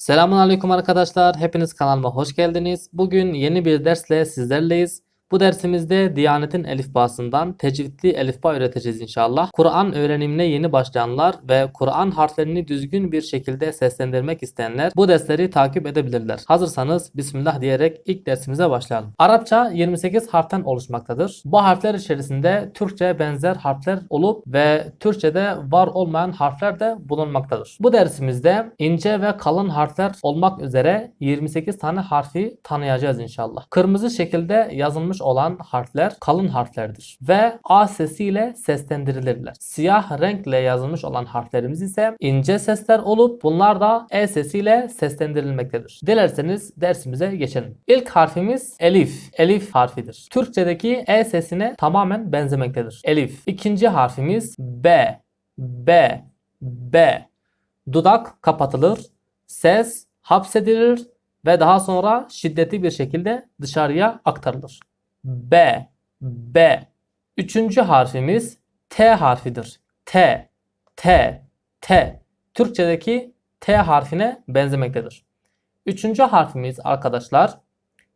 Selamun Aleyküm arkadaşlar. Hepiniz kanalıma hoş geldiniz. Bugün yeni bir dersle sizlerleyiz. Bu dersimizde Diyanet'in elifbasından tecvidli elifba öğreteceğiz inşallah. Kur'an öğrenimine yeni başlayanlar ve Kur'an harflerini düzgün bir şekilde seslendirmek isteyenler bu dersleri takip edebilirler. Hazırsanız Bismillah diyerek ilk dersimize başlayalım. Arapça 28 harften oluşmaktadır. Bu harfler içerisinde Türkçe benzer harfler olup ve Türkçe'de var olmayan harfler de bulunmaktadır. Bu dersimizde ince ve kalın harfler olmak üzere 28 tane harfi tanıyacağız inşallah. Kırmızı şekilde yazılmış olan harfler kalın harflerdir ve A sesiyle seslendirilirler. Siyah renkle yazılmış olan harflerimiz ise ince sesler olup bunlar da E sesiyle seslendirilmektedir. Dilerseniz dersimize geçelim. İlk harfimiz elif. Elif harfidir. Türkçedeki E sesine tamamen benzemektedir. Elif. İkinci harfimiz B. B. B. Dudak kapatılır. Ses hapsedilir ve daha sonra şiddetli bir şekilde dışarıya aktarılır. B. B. Üçüncü harfimiz T harfidir. T. T. T. Türkçedeki T harfine benzemektedir. Üçüncü harfimiz arkadaşlar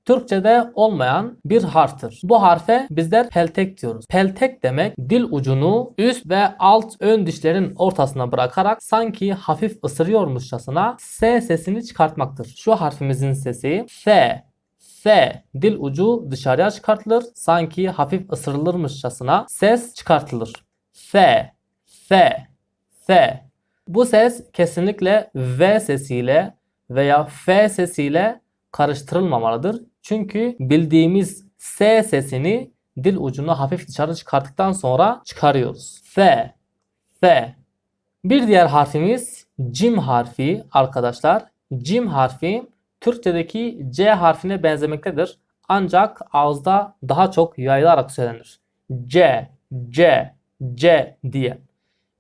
Türkçede olmayan bir harftir. Bu harfe bizler peltek diyoruz. Peltek demek dil ucunu üst ve alt ön dişlerin ortasına bırakarak sanki hafif ısırıyormuşçasına S sesini çıkartmaktır. Şu harfimizin sesi F. F. Dil ucu dışarıya çıkartılır. Sanki hafif ısırılırmışçasına ses çıkartılır. F. F. F. Bu ses kesinlikle V sesiyle veya F sesiyle karıştırılmamalıdır. Çünkü bildiğimiz S sesini dil ucunu hafif dışarı çıkarttıktan sonra çıkarıyoruz. F. F. Bir diğer harfimiz cim harfi arkadaşlar. Cim harfi Türkçedeki C harfine benzemektedir. Ancak ağızda daha çok yayılarak söylenir. C, C, C diye.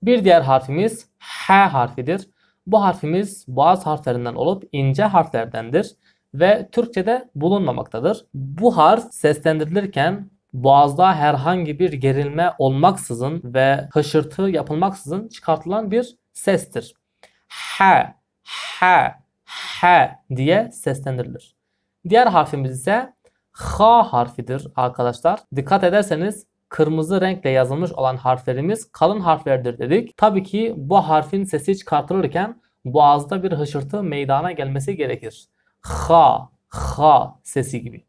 Bir diğer harfimiz H harfidir. Bu harfimiz boğaz harflerinden olup ince harflerdendir ve Türkçe'de bulunmamaktadır. Bu harf seslendirilirken boğazda herhangi bir gerilme olmaksızın ve hışırtı yapılmaksızın çıkartılan bir sestir. H, H, H diye seslendirilir. Diğer harfimiz ise H harfidir arkadaşlar. Dikkat ederseniz kırmızı renkle yazılmış olan harflerimiz kalın harflerdir dedik. Tabii ki bu harfin sesi çıkartılırken boğazda bir hışırtı meydana gelmesi gerekir. Ha, ha sesi gibi.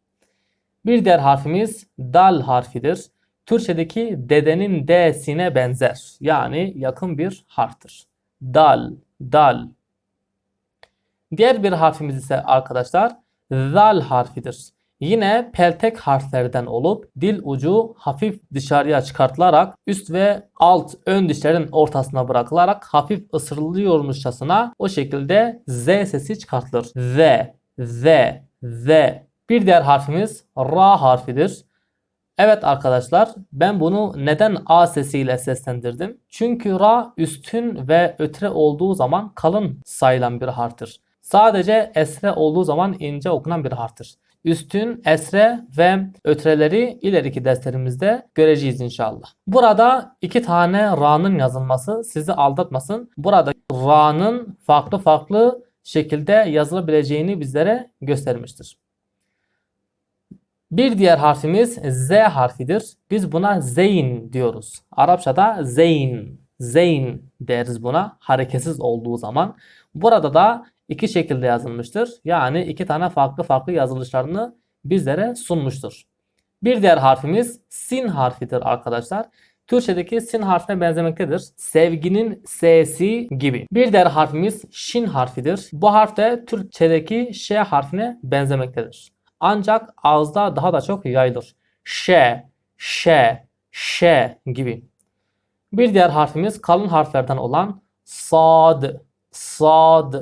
Bir diğer harfimiz dal harfidir. Türkçedeki dedenin D'sine benzer. Yani yakın bir harftir. Dal, dal. Diğer bir harfimiz ise arkadaşlar zal harfidir. Yine peltek harflerden olup dil ucu hafif dışarıya çıkartılarak üst ve alt ön dişlerin ortasına bırakılarak hafif ısırılıyormuşçasına o şekilde Z sesi çıkartılır. Z, Z, Z. Bir diğer harfimiz Ra harfidir. Evet arkadaşlar ben bunu neden A sesiyle seslendirdim? Çünkü Ra üstün ve ötre olduğu zaman kalın sayılan bir harftir. Sadece esre olduğu zaman ince okunan bir harftir. Üstün, esre ve ötreleri ileriki derslerimizde göreceğiz inşallah. Burada iki tane ra'nın yazılması sizi aldatmasın. Burada ra'nın farklı farklı şekilde yazılabileceğini bizlere göstermiştir. Bir diğer harfimiz Z harfidir. Biz buna zeyn diyoruz. Arapçada zeyn, zeyn deriz buna hareketsiz olduğu zaman. Burada da iki şekilde yazılmıştır. Yani iki tane farklı farklı yazılışlarını bizlere sunmuştur. Bir diğer harfimiz sin harfidir arkadaşlar. Türkçedeki sin harfine benzemektedir. Sevginin S'si gibi. Bir diğer harfimiz şin harfidir. Bu harf de Türkçedeki ş harfine benzemektedir. Ancak ağızda daha da çok yayılır. Ş, ş, ş gibi. Bir diğer harfimiz kalın harflerden olan sad, sad,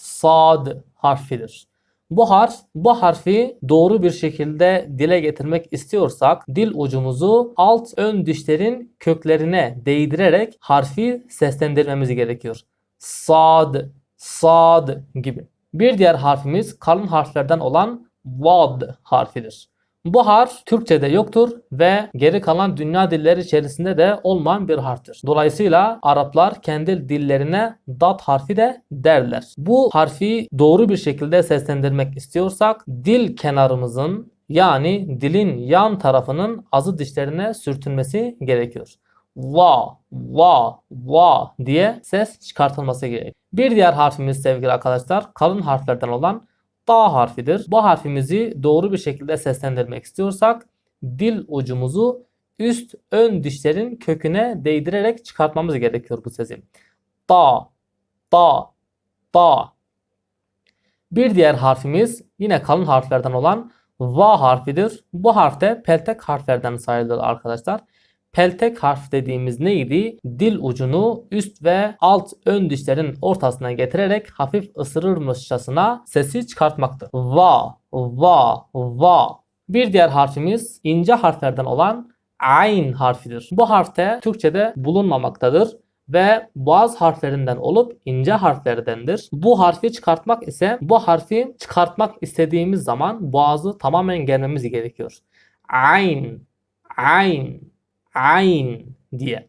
sad harfidir. Bu harf, bu harfi doğru bir şekilde dile getirmek istiyorsak dil ucumuzu alt ön dişlerin köklerine değdirerek harfi seslendirmemiz gerekiyor. Sad, sad gibi. Bir diğer harfimiz kalın harflerden olan vad harfidir. Bu harf Türkçe'de yoktur ve geri kalan dünya dilleri içerisinde de olmayan bir harftir. Dolayısıyla Araplar kendi dillerine dat harfi de derler. Bu harfi doğru bir şekilde seslendirmek istiyorsak dil kenarımızın yani dilin yan tarafının azı dişlerine sürtünmesi gerekiyor. Va, va, va diye ses çıkartılması gerekiyor. Bir diğer harfimiz sevgili arkadaşlar kalın harflerden olan ta harfidir. Bu harfimizi doğru bir şekilde seslendirmek istiyorsak dil ucumuzu üst ön dişlerin köküne değdirerek çıkartmamız gerekiyor bu sesi. Ta, ta, ta. Bir diğer harfimiz yine kalın harflerden olan va harfidir. Bu harfte peltek harflerden sayılır arkadaşlar. Peltek harf dediğimiz neydi? Dil ucunu üst ve alt ön dişlerin ortasına getirerek hafif ısırırmışçasına sesi çıkartmaktır. Va, va, va. Bir diğer harfimiz ince harflerden olan ayn harfidir. Bu harfte Türkçe'de bulunmamaktadır ve boğaz harflerinden olup ince harflerdendir. Bu harfi çıkartmak ise bu harfi çıkartmak istediğimiz zaman boğazı tamamen germemiz gerekiyor. Ayn, ayn, ayn diye.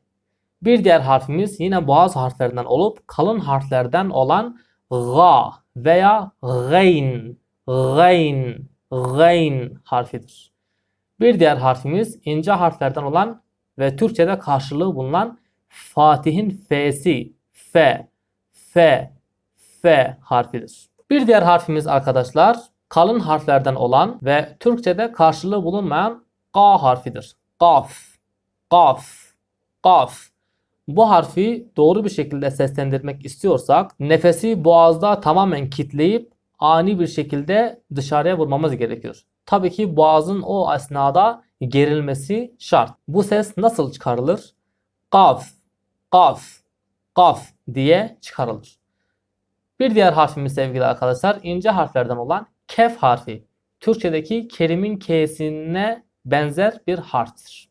Bir diğer harfimiz yine boğaz harflerinden olup kalın harflerden olan ga veya gayn, gayn, gayn harfidir. Bir diğer harfimiz ince harflerden olan ve Türkçe'de karşılığı bulunan Fatih'in F'si, F, F, F harfidir. Bir diğer harfimiz arkadaşlar kalın harflerden olan ve Türkçe'de karşılığı bulunmayan K harfidir. Kaf, Kaf, Kaf. Bu harfi doğru bir şekilde seslendirmek istiyorsak nefesi boğazda tamamen kitleyip ani bir şekilde dışarıya vurmamız gerekiyor. Tabii ki boğazın o esnada gerilmesi şart. Bu ses nasıl çıkarılır? Kaf, kaf, kaf diye çıkarılır. Bir diğer harfimiz sevgili arkadaşlar ince harflerden olan kef harfi. Türkçedeki kelimin K'sine benzer bir harftir.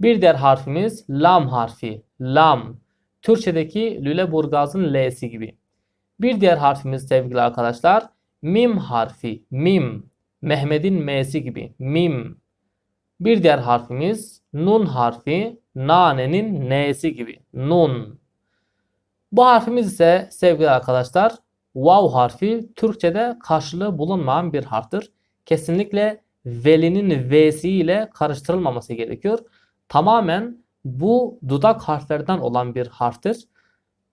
Bir diğer harfimiz lam harfi. Lam. Türkçedeki Lüleburgaz'ın L'si gibi. Bir diğer harfimiz sevgili arkadaşlar mim harfi. Mim. Mehmet'in M'si gibi. Mim. Bir diğer harfimiz nun harfi. Nanenin N'si gibi. Nun. Bu harfimiz ise sevgili arkadaşlar vav harfi Türkçe'de karşılığı bulunmayan bir harftir. Kesinlikle velinin V'si ile karıştırılmaması gerekiyor. Tamamen bu dudak harflerden olan bir harftir.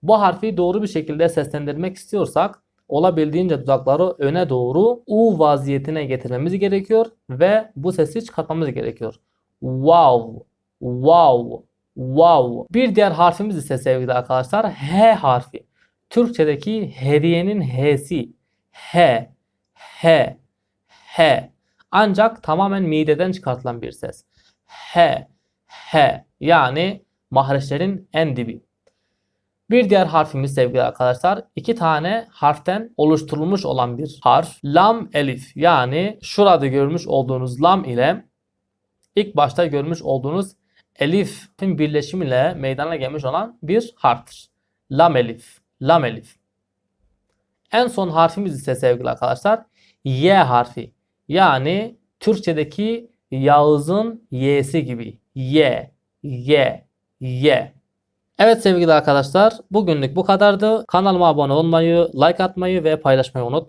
Bu harfi doğru bir şekilde seslendirmek istiyorsak olabildiğince dudakları öne doğru U vaziyetine getirmemiz gerekiyor ve bu sesi çıkartmamız gerekiyor. Wow, wow, wow. Bir diğer harfimiz ise sevgili arkadaşlar H harfi. Türkçedeki hediyenin H'si. H, H, H. Ancak tamamen mideden çıkartılan bir ses. H, H. Yani mahreçlerin en dibi. Bir diğer harfimiz sevgili arkadaşlar iki tane harften oluşturulmuş olan bir harf. Lam elif yani şurada görmüş olduğunuz lam ile ilk başta görmüş olduğunuz elifin birleşimiyle meydana gelmiş olan bir harftir. Lam elif. Lam elif. En son harfimiz ise sevgili arkadaşlar Y harfi. Yani Türkçedeki Yağız'ın Y'si gibi. Y, Y, Y. Evet sevgili arkadaşlar bugünlük bu kadardı. Kanalıma abone olmayı, like atmayı ve paylaşmayı unutmayın.